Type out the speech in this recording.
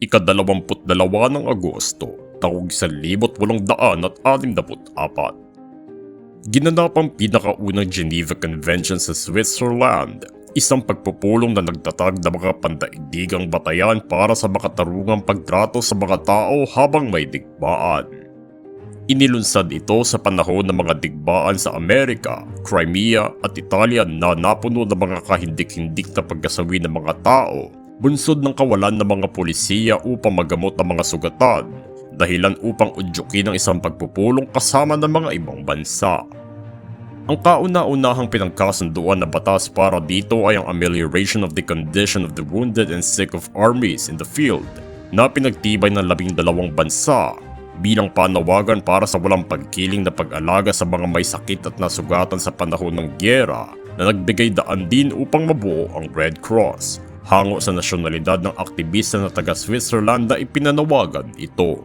ikadalawamput dalawa ng Agosto, taong 1864. Ginanap ang pinakaunang Geneva Convention sa Switzerland, isang pagpupulong na nagtatag ng mga pandaigdigang batayan para sa makatarungang pagtrato sa mga tao habang may digmaan. Inilunsad ito sa panahon ng mga digmaan sa Amerika, Crimea at Italia na napuno ng mga kahindik-hindik na pagkasawi ng mga tao, bunsod ng kawalan ng mga polisiya upang magamot ang mga sugatan, dahilan upang udyukin ang isang pagpupulong kasama ng mga ibang bansa. Ang kauna-unahang pinagkasunduan na batas para dito ay ang Amelioration of the Condition of the Wounded and Sick of Armies in the Field na pinagtibay ng labing dalawang bansa bilang panawagan para sa walang pagkiling na pag-alaga sa mga may sakit at nasugatan sa panahon ng gyera na nagbigay daan din upang mabuo ang Red Cross. Hango sa nasyonalidad ng aktivista na taga Switzerland na ipinanawagan ito.